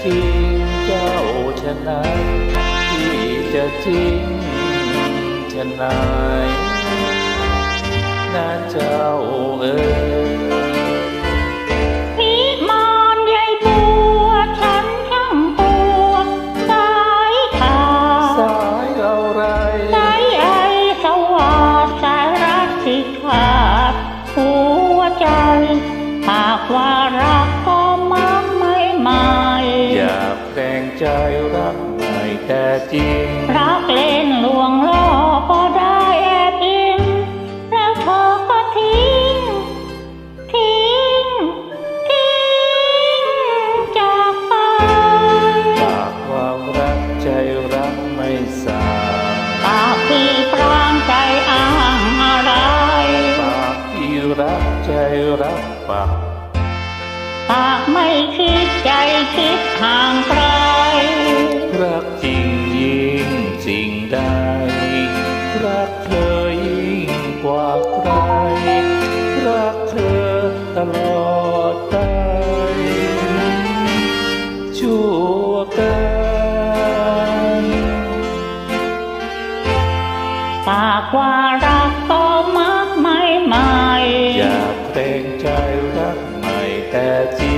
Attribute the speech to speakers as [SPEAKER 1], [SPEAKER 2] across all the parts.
[SPEAKER 1] เจ้ายิ่งที่จะทิ้งเจ้าชนะที่จะทิ้งชนะนะเจ้าเอ๋ย
[SPEAKER 2] นิมานใหญ่บัวฉันช่างปวดสายทา
[SPEAKER 1] สายเราไร
[SPEAKER 2] สายไอสวัสดสายรักสิขาดหัวใจหากว่า รักไม่
[SPEAKER 1] แต่จริง
[SPEAKER 2] รักเล่นลวงล่อก็ได้แอบอิงแล้วเธอก็ทิ้ง ทิ้ง ทิ้งจากไป
[SPEAKER 1] ปากความรักใจรักไม่สา
[SPEAKER 2] ปากพี่ปรางใจอ้างอะไร
[SPEAKER 1] ปากที่รักใจรักปาก
[SPEAKER 2] ปากไม่คิดใจคิดห่างไกล
[SPEAKER 1] รักจริงยิ่งสิ่งใด รักเธอยิ่งกว่าใคร รักเธอตลอดไปชั่วกัน
[SPEAKER 2] ปากว่ารักก็มักไม่ไม่
[SPEAKER 1] อยากเกรงใจรักไม่แต่จริง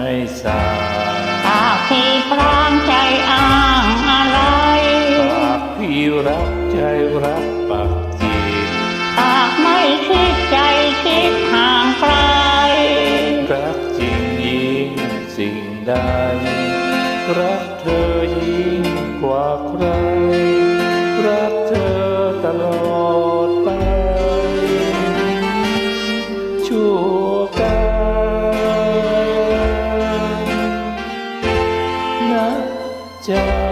[SPEAKER 2] ไม่
[SPEAKER 1] สา
[SPEAKER 2] ปากที่พรางใจอ้างอะไร
[SPEAKER 1] ปากที่รักใจรักปากจริง
[SPEAKER 2] ปากไม่คิดใจคิดห่างไกล
[SPEAKER 1] รักจริงยิ่งสิ่งใดรักเธอยิ่งกว่าใคร Yeah.